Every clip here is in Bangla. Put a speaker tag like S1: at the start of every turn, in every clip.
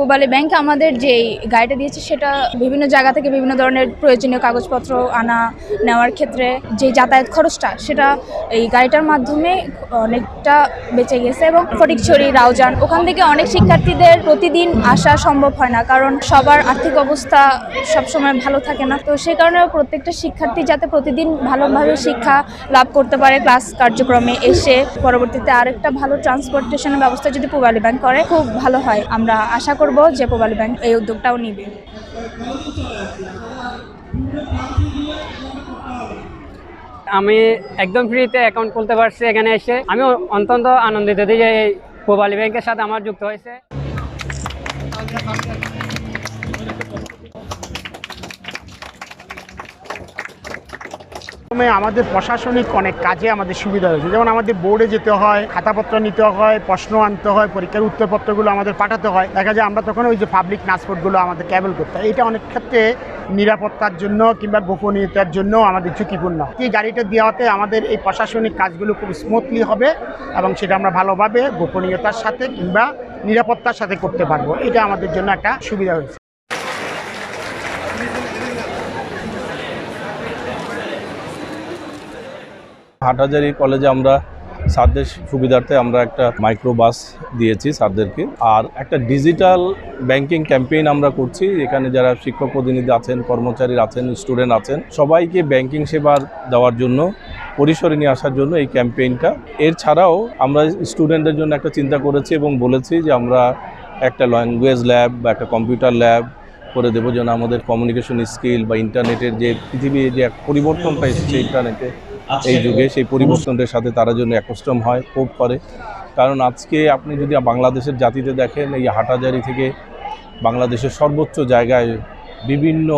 S1: পূবালী ব্যাংক আমাদের যে গাড়িটা দিয়েছে সেটা বিভিন্ন জায়গা থেকে বিভিন্ন ধরনের প্রয়োজনীয় কাগজপত্র আনা, নেওয়ার ক্ষেত্রে যে যাতায়াত খরচটা, সেটা এই গাড়িটার মাধ্যমে অনেকটা বেঁচে গেছে এবং ফটিকছড়ি, রাউজান, ওখান থেকে অনেক শিক্ষার্থীদের প্রতিদিন আসা সম্ভব হয় না কারণ সবার আর্থিক অবস্থা সবসময় ভালো থাকে না। তো সেই কারণে প্রত্যেকটা শিক্ষার্থী যাতে প্রতিদিন ভালোভাবে শিক্ষা লাভ করতে পারে ক্লাস কার্যক্রমে এসে পরবর্তীতে আরেকটা ভালো ট্রান্সপোর্টেশনের ব্যবস্থা যদি পূবালী ব্যাংক করে, খুব ভালো হয়। আমরা আশা করব যে প্রবাল ব্যাংক এই উদ্যোগটাও নিবে।
S2: আমি একদম ফ্রিতে অ্যাকাউন্ট খুলতে পারছি এখানে এসে। আমি অত্যন্ত আনন্দিত যে এই পূবালী ব্যাংকের সাথে আমার যুক্ত হয়েছে।
S3: আমাদের প্রশাসনিক অনেক কাজে আমাদের সুবিধা হয়েছে। যেমন আমাদের বোর্ডে যেতে হয়, খাতাপত্র নিতে হয়, প্রশ্ন আনতে হয়, পরীক্ষার উত্তরপত্রগুলো আমাদের পাঠাতে হয়। দেখা যায় আমরা তখন ওই যে পাবলিক ট্রান্সপোর্টগুলো আমাদের ক্যাবেল করতে হয়। এটা অনেক ক্ষেত্রে নিরাপত্তার জন্য কিংবা গোপনীয়তার জন্য আমাদের ঝুঁকিপূর্ণ। এই গাড়িটা দেওয়াতে আমাদের এই প্রশাসনিক কাজগুলো খুব স্মুথলি হবে এবং সেটা আমরা ভালোভাবে গোপনীয়তার সাথে কিংবা নিরাপত্তার সাথে করতে পারব। এটা আমাদের জন্য একটা সুবিধা হয়েছে।
S4: হাটহাজারি কলেজে আমরা স্যারদের সুবিধার্থে আমরা একটা মাইক্রো বাস দিয়েছি স্যারদেরকে। আর একটা ডিজিটাল ব্যাংকিং ক্যাম্পেইন আমরা করছি। এখানে যারা শিক্ষক প্রতিনিধি আছেন, কর্মচারী আছেন স্টুডেন্ট আছেন, সবাইকে ব্যাংকিং সেবার দেওয়ার জন্য, পরিসরে নিয়ে আসার জন্য এই ক্যাম্পেইনটা এর ছাড়াও আমরা স্টুডেন্টদের জন্য একটা চিন্তা করেছি এবং বলেছি যে আমরা একটা ল্যাঙ্গুয়েজ ল্যাব বা একটা কম্পিউটার ল্যাব করে দেবো যেন আমাদের কমিউনিকেশন স্কিল বা ইন্টারনেটের যে পৃথিবীর যে এক পরিবর্তনটা এসেছে ইন্টারনেটে এই যুগে সেই পরিবর্তনটার সাথে তারা যেন একস্টম হয় কোপ করে। কারণ আজকে আপনি যদি বাংলাদেশের জাতিতে দেখেন এই হাটাজারি থেকে বাংলাদেশের সর্বোচ্চ জায়গায় বিভিন্ন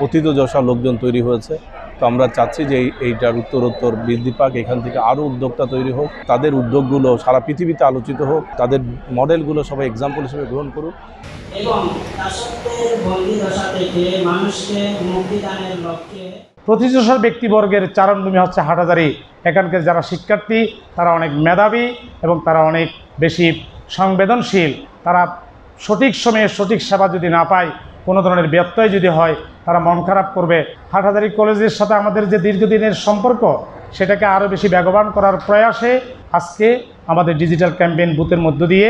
S4: পতিতযশা লোকজন তৈরি হয়েছে। তো আমরা চাচ্ছি যে এইটার উত্তরোত্তর বৃদ্ধি পাক এখান থেকে আরও উদ্যোক্তা তৈরি হোক তাদের উদ্যোগগুলো সারা পৃথিবীতে আলোচিত হোক তাদের মডেলগুলো সবাই এক্সাম্পল হিসেবে গ্রহণ করুক।
S5: এবং দশা থেকে মানুষকে মুক্তিদানের লক্ষ্যে
S6: প্রতিযোশার ব্যক্তিবর্গের চারণভূমি হচ্ছে হাটাজারি এখানকার যারা শিক্ষার্থী তারা অনেক মেধাবী এবং তারা অনেক বেশি সংবেদনশীল। তারা সঠিক সময়ে সঠিক সেবা যদি না পায় কোনো ধরনের ব্যত্যয় যদি হয়, তারা মন খারাপ করবে। হাটহাজারি কলেজের সাথে আমাদের যে দীর্ঘদিনের সম্পর্ক, সেটাকে আরও বেশি বেগবান করার প্রয়াসে আজকে আমাদের ডিজিটাল ক্যাম্পেইন বুথের মধ্য দিয়ে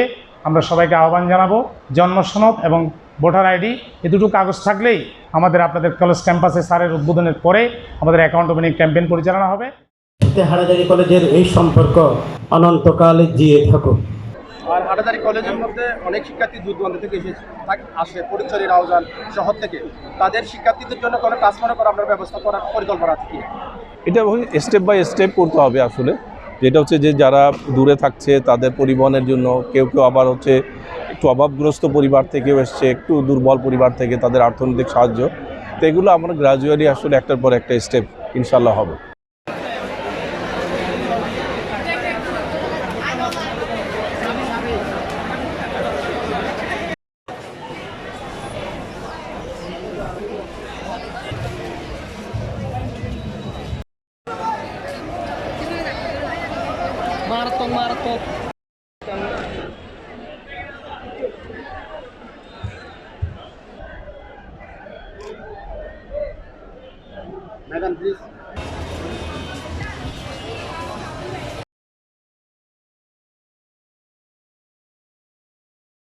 S6: আমরা সবাইকে আহ্বান জানাব, জন্ম সনদ এবং ভোটার আইডি এ দুটো কাগজ থাকলেই আমাদের আপনাদের কলেজ ক্যাম্পাসে স্যারের উদ্বোধনের পরে আমাদের অ্যাকাউন্ট ওপেনিং ক্যাম্পেইন পরিচালনা হবে।
S5: হাটাজারি কলেজের এই সম্পর্ক অনন্তকালে জিয়ে থাকুক।
S7: আর হাটাজারি কলেজের মধ্যে অনেক শিক্ষার্থী দূর দূরান্ত থেকে এসে থাক- আসে পরিচয় রাউজান শহর থেকে। তাদের শিক্ষার্থীদের জন্য কোনো ট্রান্সফার করা আপনার ব্যবস্থা করার পরিকল্পনা আছে
S4: এটা স্টেপ বাই স্টেপ করতে হবে আসলে। যেটা হচ্ছে যে যারা দূরে থাকছে, তাদের পরিবহনের জন্য কেউ কেউ আবার হচ্ছে একটু অভাবগ্রস্ত পরিবার থেকেও এসছে, একটু দুর্বল পরিবার থেকে তাদের অর্থনৈতিক সাহায্য। তো এগুলো আমরা গ্রাজুয়ালি আসলে একটার পর একটা স্টেপ ইনশাল্লাহ হবে। Martok, martok.